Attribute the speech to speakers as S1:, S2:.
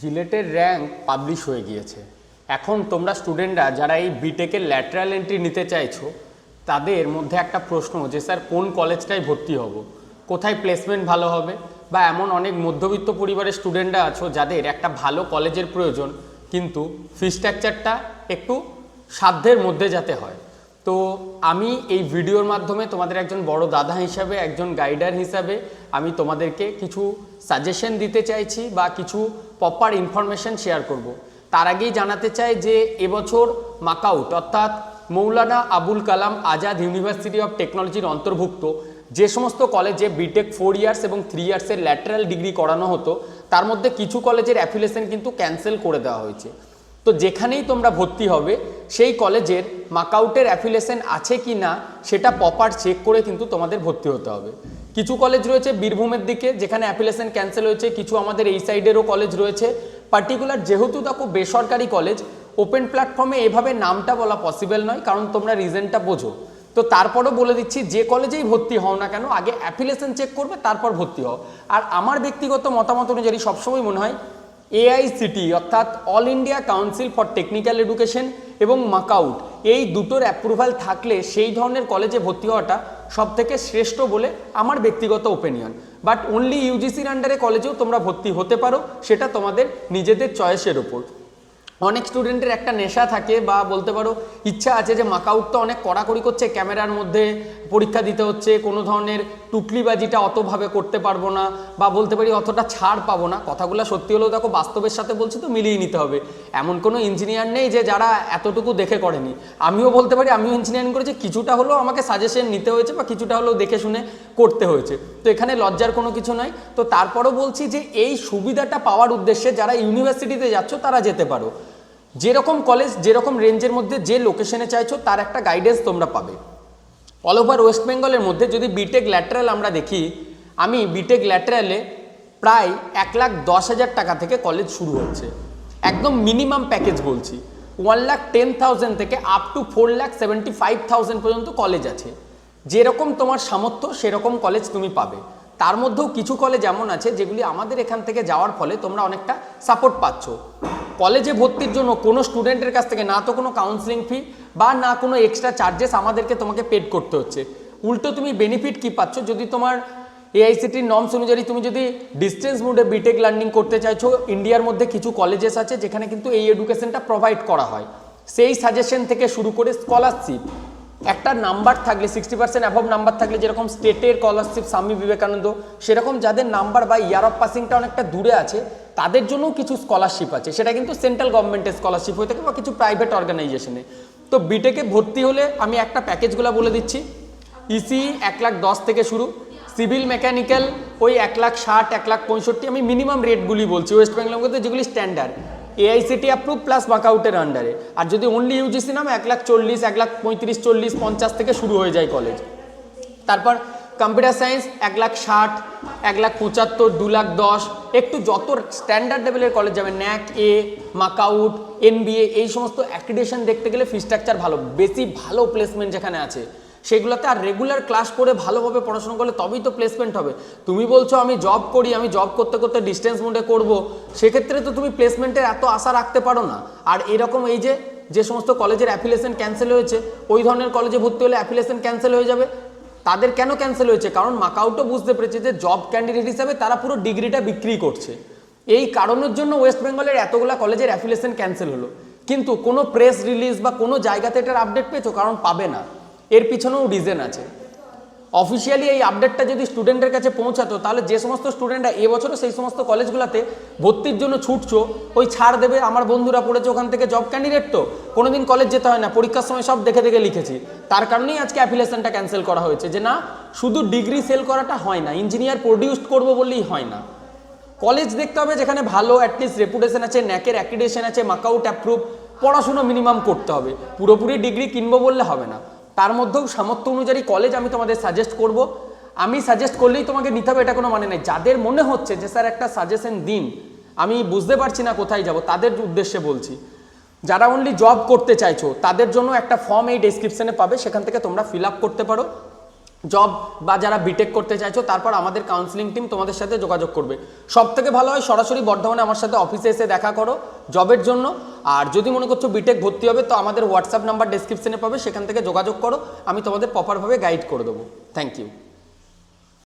S1: জিলেটের rank publish হয়ে গিয়েছে। এখন তোমরা স্টুডেন্টরা যারা এই বিটেকের ল্যাটারাল এন্ট্রি নিতে চাইছো, তাদের মধ্যে একটা প্রশ্ন যে, স্যার, কোন কলেজটায় ভর্তি হব? কোথায় প্লেসমেন্ট ভালো হবে? বা এমন অনেক মধ্যবিত্ত পরিবারের স্টুডেন্টরা আছো যাদের একটা ভালো কলেজের প্রয়োজন, কিন্তু ফি স্ট্রাকচারটা একটু সাধ্যের মধ্যে যাতে হয়। তো আমি এই ভিডিওর মাধ্যমে তোমাদের একজন বড় দাদা হিসাবে, একজন গাইডার হিসাবে আমি তোমাদেরকে কিছু সাজেশন দিতে চাইছি বা কিছু প্রপার ইনফরমেশন শেয়ার করব। তার আগেই জানাতে চাই যে এবছর মাকাউট অর্থাৎ মৌলানা আবুল কালাম আজাদ ইউনিভার্সিটি অফ টেকনোলজির অন্তর্ভুক্ত যে সমস্ত কলেজে বিটেক ফোর ইয়ার্স এবং থ্রি ইয়ার্সের ল্যাটারাল ডিগ্রি করানো হতো, তার মধ্যে কিছু কলেজের অ্যাফিলিয়েশন কিন্তু ক্যান্সেল করে দেওয়া হয়েছে তো যেখানেই তোমরা ভর্তি হবে, সেই কলেজের মাকআউটের অ্যাফিলিয়েশন আছে কি না, সেটা প্রপার চেক করে কিন্তু তোমাদের ভর্তি হতে হবে। কিছু কলেজ রয়েছে বীরভূমের দিকে, যেখানে অ্যাফিলিয়েশন ক্যান্সেল হয়েছে, কিছু আমাদের এই সাইডেরও কলেজ রয়েছে। পার্টিকুলার যেহেতু দেখো বেসরকারি কলেজ ওপেন প্ল্যাটফর্মে এভাবে নামটা বলা পসিবল নয়, কারণ তোমরা রিজনটা বোঝো। তো তারপরও বলে দিচ্ছি, যে কলেজেই ভর্তি হও না কেন, আগে অ্যাফিলিয়েশন চেক করবে, তারপর ভর্তি হও। আর আমার ব্যক্তিগত মতামত অনুযায়ী সবসময় মনে হয় এআইসিটি অর্থাৎ all India council for technical education এবং মাকাউট এই দুটোর অ্যাপ্রুভাল থাকলে সেই ধরনের কলেজে ভর্তি হওয়াটা সব থেকে শ্রেষ্ঠ বলে আমার ব্যক্তিগত ওপিনিয়ন বাট অনলি ইউজিসির আন্ডারে কলেজেও তোমরা ভর্তি হতে পারো, সেটা তোমাদের নিজেদের চয়েসের ওপর অনেক স্টুডেন্টের একটা নেশা থাকে বা বলতে পারো ইচ্ছা আছে যে মাকআউট তো অনেক কড়াকড়ি করছে, ক্যামেরার মধ্যে পরীক্ষা দিতে হচ্ছে, কোনো ধরনের টুকলিবাজিটা অতভাবে করতে পারব না বা বলতে পারি অতটা ছাড় পাবো না। কথাগুলো সত্যি হলেও দেখো বাস্তবের সাথে বলছি তো মিলিয়ে নিতে হবে। এমন কোনো ইঞ্জিনিয়ার নেই যে যারা এতটুকু দেখে করেনি। আমিও বলতে পারি, আমিও ইঞ্জিনিয়ারিং করেছি, কিছুটা হলেও আমাকে সাজেশন নিতে হয়েছে বা কিছুটা হলেও দেখে শুনে করতে হয়েছে। তো এখানে লজ্জার কোনো কিছু নয় তো তারপরও বলছি যে এই সুবিধাটা পাওয়ার উদ্দেশ্যে যারা ইউনিভার্সিটিতে যাচ্ছ তারা যেতে পারো। যেরকম কলেজ যেরকম রেঞ্জের মধ্যে যে লোকেশনে চাইছো, তার একটা গাইডেন্স তোমরা পাবে। অল ওভার ওয়েস্ট বেঙ্গলের মধ্যে যদি বিটেক ল্যাটারাল আমরা দেখি, আমি বিটেক ল্যাটারালে প্রায় এক লাখ দশ হাজার টাকা থেকে কলেজ শুরু হচ্ছে। একদম মিনিমাম প্যাকেজ বলছি। ওয়ান লাখ টেন থাউজেন্ড থেকে up to four lakh seventy five thousand পর্যন্ত কলেজ আছে। যেরকম তোমার সামর্থ্য, সেরকম কলেজ তুমি পাবে। তার মধ্যেও কিছু কলেজ এমন আছে, যেগুলি আমাদের এখান থেকে যাওয়ার ফলে তোমরা অনেকটা সাপোর্ট পাচ্ছ। কলেজে ভর্তির জন্য কোনো স্টুডেন্টের কাছ থেকে না তো কোনো কাউন্সিলিং ফি বা না কোনো এক্সট্রা চার্জেস আমাদেরকে তোমাকে পেড করতে হচ্ছে। উল্টো তুমি বেনিফিট কি পাচ্ছ? যদি তোমার এআইসিটির নর্মস অনুযায়ী তুমি যদি ডিস্টেন্স মোডে বিটেক লার্নিং করতে চাইছো ইন্ডিয়ার মধ্যে কিছু কলেজেস আছে যেখানে কিন্তু এই এডুকেশনটা প্রোভাইড করা হয়। সেই সাজেশন থেকে শুরু করে স্কলারশিপ একটা নাম্বার থাকলে সিক্সটি পার্সেন্ট অ্যাভব নাম্বার থাকলে যেরকম স্টেটের স্কলারশিপ স্বামী বিবেকানন্দ, সেরকম যাদের নাম্বার বা ইয়ার অফ পাসিংটা অনেকটা দূরে আছে তাদের জন্যও কিছু স্কলারশিপ আছে। সেটা কিন্তু সেন্ট্রাল গভর্নমেন্টের স্কলারশিপ হয়ে থাকে বা কিছু প্রাইভেট অর্গানাইজেশনে তো বিটেকে ভর্তি হলে আমি একটা প্যাকেজগুলো বলে দিচ্ছি। ইসি এক লাখ দশ থেকে শুরু। সিভিল মেকানিক্যাল ওই এক লাখ ষাট, এক লাখ পঁয়ষট্টি আমি মিনিমাম রেটগুলি বলছি। ওয়েস্ট বেঙ্গলের মধ্যে যেগুলি স্ট্যান্ডার্ড এআইসিটি অ্যাপ্রুভ প্লাস মাকআউটের আন্ডারে আর যদি অনলি ইউজিসি নাম এক লাখ চল্লিশ, এক লাখ পঁয়ত্রিশ, চল্লিশ, পঞ্চাশ থেকে শুরু হয়ে যায় কলেজ তারপর কম্পিউটার সায়েন্স, এক লাখ ষাট, এক লাখ পঁচাত্তর, দু লাখ দশ, একটু যত স্ট্যান্ডার্ড লেভেলের কলেজ যাবে, ন্যাক, এ মাকআউট এনবিএ, এই সমস্ত অ্যাক্রিডেশন দেখতে গেলে ফি স্ট্রাকচার ভালো। বেশি ভালো প্লেসমেন্ট যেখানে আছে, সেগুলোতে আর রেগুলার ক্লাস করে ভালোভাবে পড়াশোনা করলে তবেই তো প্লেসমেন্ট হবে। তুমি বলছো আমি জব করি, আমি জব করতে করতে ডিস্টেন্স মোডে করব, সেক্ষেত্রে তো তুমি প্লেসমেন্টের এত আশা রাখতে পারো না। আর এরকম এই যে যে সমস্ত কলেজের অ্যাফিলিয়েশন ক্যান্সেল হয়েছে, ওই ধরনের কলেজে ভর্তি হলে অ্যাফিলিয়েশন ক্যান্সেল হয়ে যাবে। তাদের কেন ক্যান্সেল হয়েছে? কারণ মাকাউটও বুঝতে পেরেছে যে জব ক্যান্ডিডেট হিসাবে তারা পুরো ডিগ্রিটা বিক্রি করছে। এই কারণের জন্য ওয়েস্ট বেঙ্গলের এতগুলো কলেজের অ্যাফিলেশন ক্যান্সেল হলো। কিন্তু কোনো প্রেস রিলিজ বা কোনো জায়গাতে এটার আপডেট পেয়েছ? কারণ পাবে না। এর পিছনেও রিজেন আছে। অফিসিয়ালি এই আপডেটটা যদি স্টুডেন্টের কাছে পৌঁছাতো, তাহলে যে সমস্ত স্টুডেন্টরা এবছরও সেই সমস্ত কলেজগুলোতে ভর্তির জন্য ছুটছো, ওই ছাড় দেবে, আমার বন্ধুরা পড়েছে ওখান থেকে জব ক্যান্ডিডেট তো, কোনোদিন কলেজ যেতে হয় না, পরীক্ষার সময় সব দেখে দেখে লিখেছি। তার কারণেই আজকে অ্যাপ্লিকেশনটা ক্যান্সেল করা হয়েছে, যে না, শুধু ডিগ্রি সেল করাটা হয় না ইঞ্জিনিয়ার প্রডিউসড করব বললেই হয় না। কলেজ দেখতে হবে যেখানে ভালো অ্যাটলিস্ট রেপুটেশন আছে ন্যাকের অ্যাক্রিডেশন আছে মাকআউট অ্যাপ্রুভ পড়াশুনো মিনিমাম করতে হবে। পুরোপুরি ডিগ্রি কিনবো বললে হবে না। তার মধ্যেও সামর্থ্য অনুযায়ী কলেজ আমি তোমাদের সাজেস্ট করব। আমি সাজেস্ট করলেই তোমাকে নিতে হবে, এটা কোনো মানে নেই। যাদের মনে হচ্ছে যে, স্যার, একটা সাজেশন দিন, আমি বুঝতে পারছি না কোথায় যাব, তাদের উদ্দেশ্যে বলছি। যারা অনলি জব করতে চাইছো, তাদের জন্য একটা ফর্ম এই ডেসক্রিপশনে পাবে, সেখান থেকে তোমরা ফিল আপ করতে পারো। জব বা যারা বিটেক করতে চাইছো, তারপর আমাদের কাউন্সিলিং টিম তোমাদের সাথে যোগাযোগ করবে। সব থেকে ভালো হয় সরাসরি বর্ধমানে আমার সাথে অফিসে এসে দেখা করো জবের জন্য। আর যদি মনে করছ বিটেক ভর্তি হবে, তো আমাদের হোয়াটসঅ্যাপ নাম্বার ডেসক্রিপশনে পাবে, সেখান থেকে যোগাযোগ করো, আমি তোমাদের প্রপারভাবে গাইড করে দেবো। Thank you